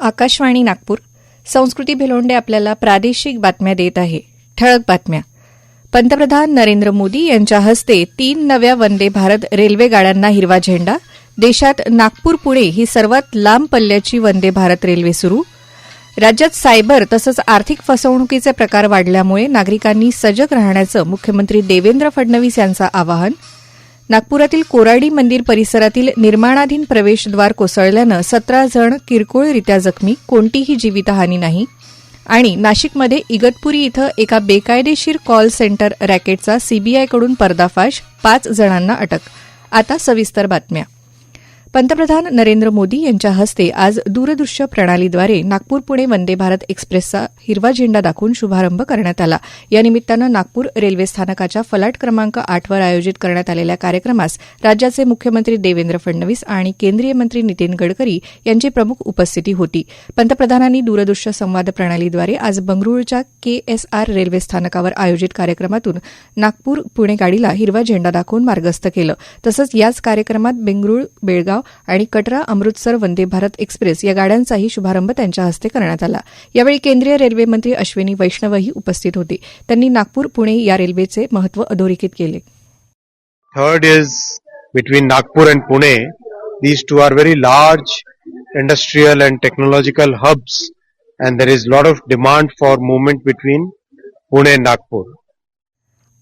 आकाशवाणी नागपूर. संस्कृती भिलोंडे आपल्याला प्रादेशिक बातम्या देत आहे. ठळक बातम्या. पंतप्रधान नरेंद्र मोदी यांच्या हस्ते तीन नव्या वंदे भारत रेल्वे गाड्यांना हिरवा झेंडा. देशात नागपूर पुणे ही सर्वात लांब पल्ल्याची वंदे भारत रेल्वे सुरू. राज्यात सायबर तसंच आर्थिक फसवणुकीचे प्रकार वाढल्यामुळे नागरिकांनी सजग राहण्याचं मुख्यमंत्री देवेंद्र फडणवीस यांचं आवाहन. नागपुरातील कोराडी मंदिर परिसरातील निर्माणाधीन प्रवेशद्वार कोसळल्यानं सतरा जण किरकोळरित्या जखमी कोणतीही जीवितहानी नाही. आणि नाशिकमध्ये इगतपुरी इथं एका बेकायदेशीर कॉल सेंटर रॅकेटचा सीबीआयकडून पर्दाफाश पाच जणांना अटक. आता सविस्तर बातम्या. पंतप्रधान नरेंद्र मोदी यांच्या हस्ते आज दूरदृश्य प्रणालीद्वारे नागपूर पुणे वंदे भारत एक्सप्रेसचा हिरवा झेंडा दाखवून शुभारंभ करण्यात आला. या निमित्तानं नागपूर रेल्वे स्थानकाच्या फलाट क्रमांक आठवर आयोजित करण्यात आलेल्या कार्यक्रमास राज्याचे मुख्यमंत्री देवेंद्र फडणवीस आणि केंद्रीय मंत्री नितीन गडकरी यांची प्रमुख उपस्थिती होती. पंतप्रधानांनी दूरदृश्य संवाद प्रणालीद्वारे आज बंगळुरूच्या केएसआर रेल्वे स्थानकावर आयोजित कार्यक्रमातून नागपूर पुणे गाडीला हिरवा झेंडा दाखवून मार्गस्थ केलं. तसंच याच कार्यक्रमात बेंगळूर बेळगाव जळगाव आणि कटरा अमृतसर वंदे भारत एक्सप्रेस या गाड्यांचाही शुभारंभ त्यांच्या हस्ते करण्यात आला. यावेळी केंद्रीय रेल्वे मंत्री अश्विनी वैष्णवही उपस्थित होते. त्यांनी नागपूर पुणे या रेल्वेचे महत्त्व अधोरेखित केले. Third is between Nagpur and Pune these two are very large industrial and technological hubs and there is lot of demand for movement between Pune and Nagpur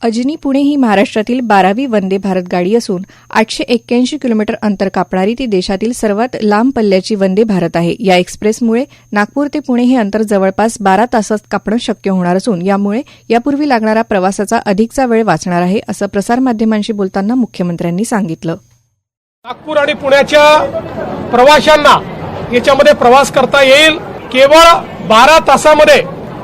Ajni Pune ही महाराष्ट्रातील बारावी वंदे भारत गाडी असून आठशे एक्क्याऐंशी किलोमीटर अंतर कापणारी ती देशातील सर्वात लांब पल्ल्याची वंदे भारत आहे. या एक्सप्रेसमुळे नागपूर ते पुणे हे अंतर जवळपास बारा तासात कापणं शक्य होणार असून यामुळे यापूर्वी लागणारा प्रवासाचा अधिकचा वेळ वाचणार आहे असं प्रसारमाध्यमांशी बोलताना मुख्यमंत्र्यांनी सांगितलं. नागपूर आणि पुण्याच्या प्रवाशांना याच्यामध्ये प्रवास करता येईल. केवळ बारा तासामध्ये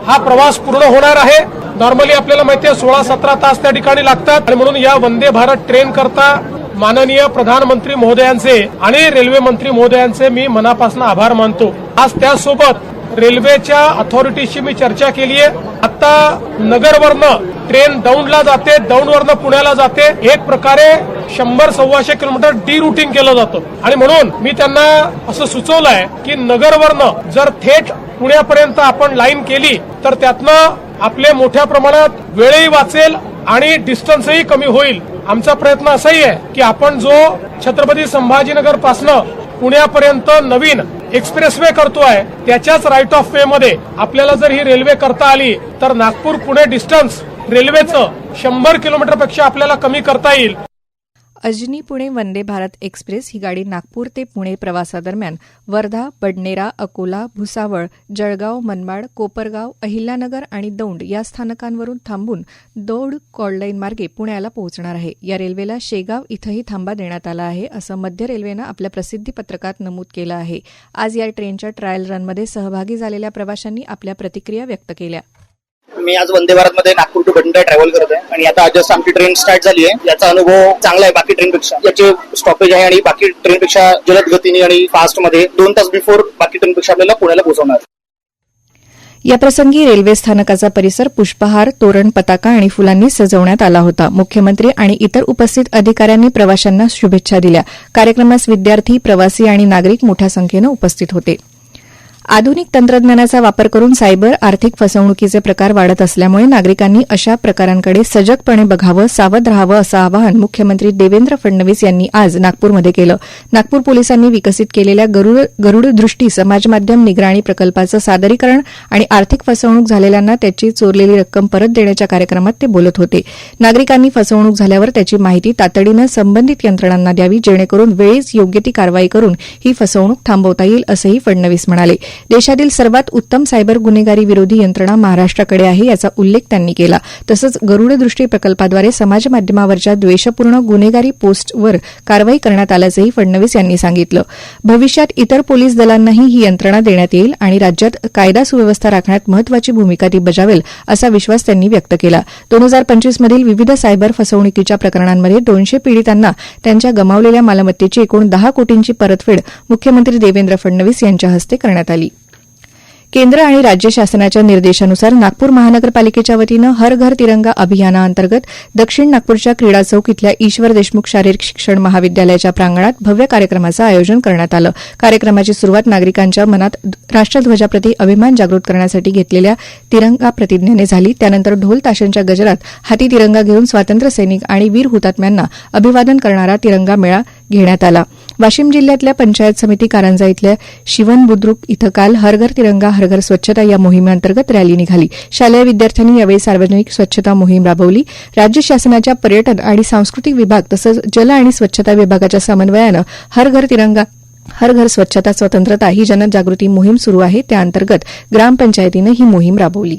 हा प्रवास पूर्ण होणार आहे. नॉर्मली आपल्याला माहिती आहे सोळा सतरा तास त्या ठिकाणी लागतात. आणि म्हणून या वंदे भारत ट्रेन करता माननीय प्रधानमंत्री महोदयांचे आणि रेल्वे मंत्री महोदयांचे मी मनापासून आभार मानतो. आज त्यासोबत रेल्वेच्या अथॉरिटीशी मी चर्चा केली आहे. आता नगरवरनं ट्रेन दौंडला जाते दौंडवरनं पुण्याला जाते. एक प्रकारे शंभर सव्वाशे किलोमीटर डी रुटिंग केलं जातं. आणि म्हणून मी त्यांना असं सुचवलंय की नगरवरनं जर थेट पुण्यापर्यंत आपण लाईन केली तर त्यातनं आपले मोठ्या प्रमाणात वेळही वाचेल आणि डिस्टन्सही कमी होईल. आमचा प्रयत्न असाही आहे की आपण जो छत्रपती संभाजीनगर पासनं पुण्यापर्यंत नवीन एक्सप्रेसवे करतोय त्याच्याच राईट ऑफ वे मध्ये आपल्याला जर ही रेल्वे करता आली तर नागपूर पुणे डिस्टन्स रेल्वेचं शंभर किलोमीटरपेक्षा आपल्याला कमी करता येईल. अजनी पुणे वंदे भारत एक्सप्रेस ही गाडी नागपूर ते पुणे प्रवासादरम्यान वर्धा बडनेरा अकोला भुसावळ जळगाव मनमाड कोपरगाव अहिल्यानगर आणि दौंड या स्थानकांवरून थांबून दौड कॉललाईन मार्गे पुण्याला पोहोचणार आहे. या रेल्वेला शेगाव इथंही थांबा देण्यात आला आहे असं मध्य रेल्वेनं आपल्या प्रसिद्धी पत्रकात नमूद केलं आहे. आज या ट्रेनच्या ट्रायल रनमध्ये सहभागी झालेल्या प्रवाशांनी आपल्या प्रतिक्रिया व्यक्त केल्या. मी आज वंदे भारत मध्ये नागपूर टू बठिंडा ट्रॅव्हल करत आहे आणि आता जस्ट आमची ट्रेन स्टार्ट झाली आहे. याचा अनुभव चांगला आहे बाकी ट्रेनपेक्षा याचे स्टॉपेज आहे आणि बाकी ट्रेनपेक्षा जलद गतीने आणि फास्टमध्ये दोन तास बिफोर बाकी ट्रेनपेक्षा आपल्याला पुण्याला पोहोचवणार याप्रसंगी रेल्वे स्थानकाचा परिसर पुष्पहार तोरण पताका आणि फुलांनी सजवण्यात आला होता. मुख्यमंत्री आणि इतर उपस्थित अधिकाऱ्यांनी प्रवाशांना शुभेच्छा दिल्या. कार्यक्रमास विद्यार्थी प्रवासी आणि नागरिक मोठ्या संख्येनं उपस्थित होते. आधुनिक तंत्रज्ञानाचा वापर करून सायबर आर्थिक फसवणुकीचे प्रकार वाढत असल्यामुळे नागरिकांनी अशा प्रकारांकडे सजगपणे बघावं सावध राहावं असं आवाहन मुख्यमंत्री देवेंद्र फडणवीस यांनी आज नागपूरमध्ये केलं. नागपूर पोलिसांनी विकसित केलेल्या गरुड गरुड समाजमाध्यम निगराणी प्रकल्पाचं सादरीकरण आणि आर्थिक फसवणूक झालेल्यांना त्याची चोरलेली रक्कम परत देण्याच्या कार्यक्रमात ते बोलत होते. नागरिकांनी फसवणूक झाल्यावर त्याची माहिती तातडीनं संबंधित यंत्रणांना द्यावी जेणेकरून वेळीच योग्य ती कारवाई करून ही फसवणूक थांबवता येईल असंही फडणवीस म्हणाले. देशातील सर्वात उत्तम सायबर गुन्हेगारी विरोधी यंत्रणा महाराष्ट्राकडे आहे याचा उल्लेख त्यांनी केला. तसंच गरुड दृष्टी प्रकल्पाद्वारे समाजमाध्यमावरच्या द्वेषपूर्ण गुन्हेगारी पोस्टवर कारवाई करण्यात आल्याचंही फडणवीस यांनी सांगितलं. भविष्यात इतर पोलीस दलांनाही ही यंत्रणा देण्यात येईल आणि राज्यात कायदा सुव्यवस्था राखण्यात महत्वाची भूमिका ती बजावेल असा विश्वास त्यांनी व्यक्त केला. दोन हजार पंचवीसमधील विविध सायबर फसवणुकीच्या प्रकरणांमध्ये दोनशे पीडितांना त्यांच्या गमावलेल्या मालमत्तेची एकूण दहा कोटींची परतफेड मुख्यमंत्री देवेंद्र फडणवीस यांच्या हस्ते करण्यात आली. केंद्र आणि राज्य शासनाच्या निर्देशानुसार नागपूर महानगरपालिकेच्या वतीनं हर घर तिरंगा अभियानाअंतर्गत दक्षिण नागपूरच्या क्रीडा चौक इथल्या ईश्वर देशमुख शारीरिक शिक्षण महाविद्यालयाच्या प्रांगणात भव्य कार्यक्रमाचं आयोजन करण्यात आलं. कार्यक्रमाची सुरुवात नागरिकांच्या मनात राष्ट्रध्वजाप्रती अभिमान जागृत करण्यासाठी घेतलेल्या तिरंगा प्रतिज्ञेने झाली. त्यानंतर ढोल ताशांच्या गजरात हाती तिरंगा घेऊन स्वातंत्र्य सैनिक आणि वीर हुतात्म्यांना अभिवादन करणारा तिरंगा मेळा घेण्यात आला. वाशिम जिल्ह्यातल्या पंचायत समिती कारंजा इथल्या शिवन बुद्रुक इथं काल हरघर तिरंगा हरघर स्वच्छता या मोहिमेअंतर्गत रॅली निघाली. शालेय विद्यार्थ्यांनी यावेळी सार्वजनिक स्वच्छता मोहीम राबवली. राज्य शासनाच्या पर्यटन आणि सांस्कृतिक विभाग तसंच जल आणि स्वच्छता विभागाच्या समन्वयानं हर घर तिरंगा हर घर स्वच्छता स्वतंत्रता ही जनजागृती मोहीम सुरू आहे. त्याअंतर्गत ग्रामपंचायतीनं ही मोहीम राबवली.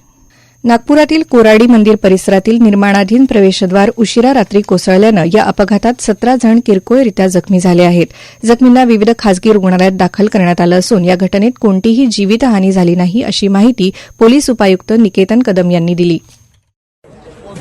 नागपुरातील कोराडी मंदिर परिसरातील निर्माणाधीन प्रवेशद्वार उशिरा रात्री कोसळल्यानं या अपघातात सतरा जण किरकोळरित्या जखमी झाले आहेत. जखमींना विविध खासगी रुग्णालयात दाखल करण्यात आलं असून या घटनेत कोणतीही जीवितहानी झाली नाही अशी माहिती पोलीस उपायुक्त निकेतन कदम यांनी दिली.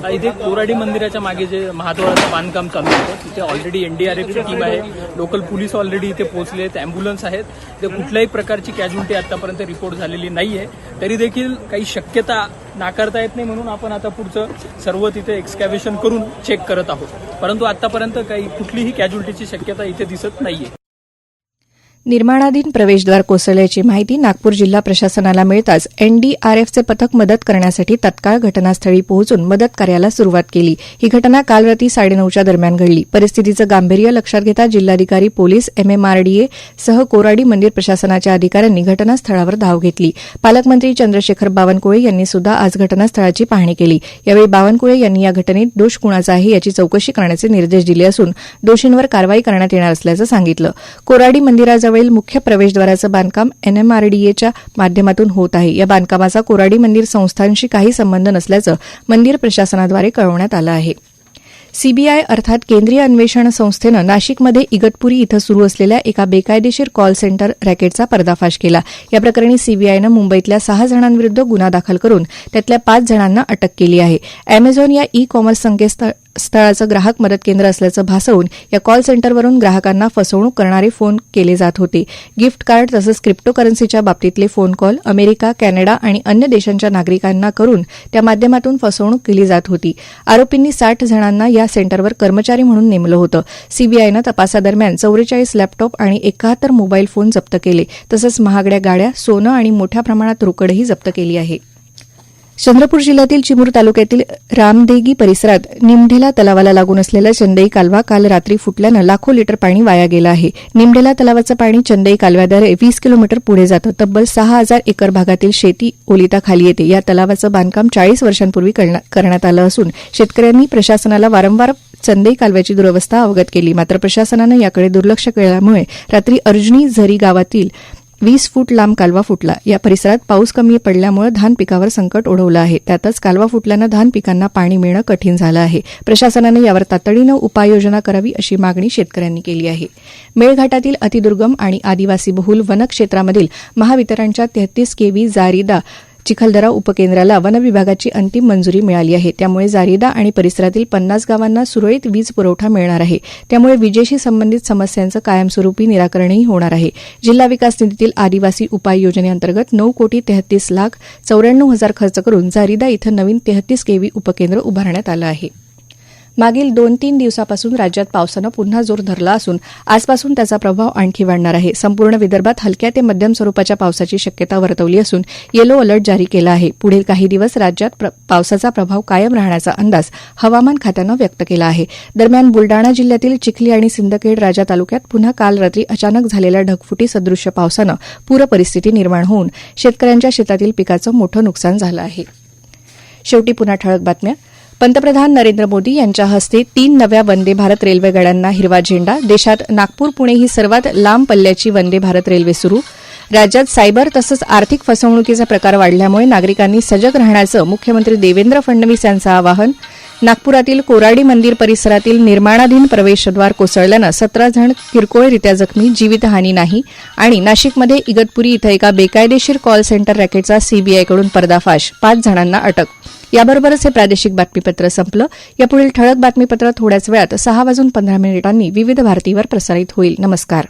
इथे कोराडी मंदिराच्या मागे जे महाद्वाराचं बांधकाम चालू होतं तिथे ऑलरेडी एनडीआरएफची टीम आहे. लोकल पोलीस ऑलरेडी इथे पोहोचले आहेत. अँब्युलन्स आहेत. ते कुठल्याही प्रकारची कॅज्युलिटी आतापर्यंत रिपोर्ट झालेली नाही आहे तरी देखील काही शक्यता नाकारता येत नाही म्हणून आपण आता पुढचं सर्व तिथे एक्सकॅव्हेशन करून चेक करत आहोत. परंतु आतापर्यंत काही कुठलीही कॅज्युलिटीची शक्यता इथे दिसत नाहीये. निर्माणाधीन प्रवेशद्वार कोसळल्याची माहिती नागपूर जिल्हा प्रशासनाला मिळताच एनडीआरएफचे पथक मदत करण्यासाठी तत्काळ घटनास्थळी पोहोचून मदत कार्याला सुरुवात केली. ही घटना काल रात्री साडेनऊच्या दरम्यान घडली. परिस्थितीचं गांभीर्य लक्षात घेता जिल्हाधिकारी पोलीस एमएमआरडीए सह कोराडी मंदिर प्रशासनाच्या अधिकाऱ्यांनी घटनास्थळावर धाव घेतली. पालकमंत्री चंद्रशेखर बावनकुळे यांनी सुद्धा आज घटनास्थळाची पाहणी केली. यावेळी बावनकुळे यांनी या घटनेत दोष कुणाचा आहे याची चौकशी करण्याचे निर्देश दिले असून दोषींवर कारवाई करण्यात येणार असल्याचं सांगितलं. कोराडी मंदिराजवळील मुख्य प्रवेशद्वाराचं बांधकाम एनएमआरडीएच्या माध्यमातून होत आहे. या बांधकामाचा कोराडी मंदिर संस्थांशी काही संबंध नसल्याचं मंदिर प्रशासनाद्वारे कळवण्यात आलं आहे. सीबीआय अर्थात केंद्रीय अन्वेषण संस्थेनं नाशिकमध्ये इगतपुरी इथं सुरू असलेल्या एका बेकायदेशीर कॉल सेंटर रॅकेटचा पर्दाफाश केला. या प्रकरणी सीबीआयनं मुंबईतल्या सहा जणांविरुद्ध गुन्हा दाखल करून त्यातल्या पाच जणांना अटक केली आहे. अॅमेझॉन या ई कॉमर्स संकेतस्थळ स्थळाचं ग्राहक मदत केंद्र असल्याचं भासवून या कॉल सेंटरवरून ग्राहकांना फसवणूक करणारे फोन केले जात होते. गिफ्ट कार्ड तसंच क्रिप्टोकरन्सीच्या बाबतीतले फोन कॉल अमेरिका कॅनडा आणि अन्य देशांच्या नागरिकांना करून त्या माध्यमातून फसवणूक केली जात होती. आरोपींनी साठ जणांना या सेंटरवर कर्मचारी म्हणून नेमलं होतं. सीबीआयनं तपासादरम्यान चौवेचाळीस लॅपटॉप आणि एकाहत्तर मोबाईल फोन जप्त केले. तसंच महागड्या गाड्या सोनं आणि मोठ्या प्रमाणात रोकडही जप्त केली आहे. चंद्रपूर जिल्ह्यातील चिमूर तालुक्यातील रामदेगी परिसरात निमढेला तलावाला लागून असलेला चंदई कालवा काल रात्री फुटल्यानं लाखो लिटर पाणी वाया गेलं आहे. निमढेला तलावाचं पाणी चंदई कालव्याद्वारे वीस किलोमीटर पुढे जातं. तब्बल सहा हजार एकर भागातील शेती ओलिताखाली येते. या तलावाचं बांधकाम चाळीस वर्षांपूर्वी करण्या- करण्यात आलं असून शेतकऱ्यांनी प्रशासनाला वारंवार चंदई कालव्याची दुरवस्था अवगत केली. मात्र प्रशासनानं याकडे दुर्लक्ष केल्यामुळे रात्री अर्जुनी झरी गावातील वीस फूट लांब कालवा फुटला. या परिसरात पाऊस कमी पडल्यामुळे धान पिकावर संकट ओढवलं आहे. त्यातच कालवा फुटल्यानं धान पिकांना पाणी मिळणं कठीण झालं आहे. प्रशासनानं यावर तातडीनं उपाययोजना करावी अशी मागणी शेतकऱ्यांनी केली आहे. मेळघाटातील अतिदुर्गम आणि आदिवासी बहुल वनक्षेत्रामधील महावितरणच्या तेहतीस केव्ही जारीदा चिखलदरा उपकेंद्राला वन विभागाची अंतिम मंजुरी मिळाली आहे. त्यामुळे जारीदा आणि परिसरातील पन्नास गावांना सुरळीत वीज पुरवठा मिळणार आहे. त्यामुळे विजेशी संबंधित समस्यांचं कायमस्वरूपी निराकरणही होणार आहे. जिल्हा विकास निधीतील आदिवासी उपाय योजनेअंतर्गत नऊ कोटी तेहतीस लाख चौऱ्याण्णव हजार खर्च करून जारीदा इथं नवीन तेहतीस केव्ही उपकेंद्र उभारण्यात आलं आहे. मागील दोन तीन दिवसापासून राज्यात पावसानं पुन्हा जोर धरला असून आजपासून त्याचा प्रभाव आणखी वाढणार आहे. संपूर्ण विदर्भात हलक्या ते मध्यम स्वरूपाच्या पावसाची शक्यता वर्तवली असून येलो अलर्ट जारी केला आहे. पुढील काही दिवस राज्यात प्र- पावसाचा प्रभाव कायम राहण्याचा अंदाज हवामान खात्यानं व्यक्त केला आहे. दरम्यान बुलडाणा जिल्ह्यातील चिखली आणि सिंदखेड राजा तालुक्यात पुन्हा काल रात्री अचानक झालेल्या ढगफुटी सदृश्य पावसानं पूरपरिस्थिती निर्माण होऊन शेतकऱ्यांच्या शेतातील पिकाचं मोठं नुकसान झालं आहे. शेवटी पुन्हा ठळक बातम्या. पंतप्रधान नरेंद्र मोदी यांच्या हस्ते तीन नव्या वंदे भारत रेल्वे गाड्यांना हिरवा झेंडा. देशात नागपूर पुणे ही सर्वात लांब पल्ल्याची वंदे भारत रेल्वे सुरू. राज्यात सायबर तसंच आर्थिक फसवणुकीचा प्रकार वाढल्यामुळे नागरिकांनी सजग राहण्याचं मुख्यमंत्री देवेंद्र फडणवीस यांचं आवाहन. नागपुरातील कोराडी मंदिर परिसरातील निर्माणाधीन प्रवेशद्वार कोसळल्यानं सतरा जण किरकोळरित्या जखमी जीवितहानी नाही आणि नाशिकमध्ये इगतपुरी इथं एका बेकायदेशीर कॉल सेंटर रॅकेटचा सीबीआयकडून पर्दाफाश. पाच जणांना अटक याबरोबरच हे प्रादेशिक बातमीपत्र संपलं. यापुढील ठळक बातमीपत्र थोड्याच वेळात सहा वाजून पंधरा मिनिटांनी विविध भारतीवर प्रसारित होईल. नमस्कार.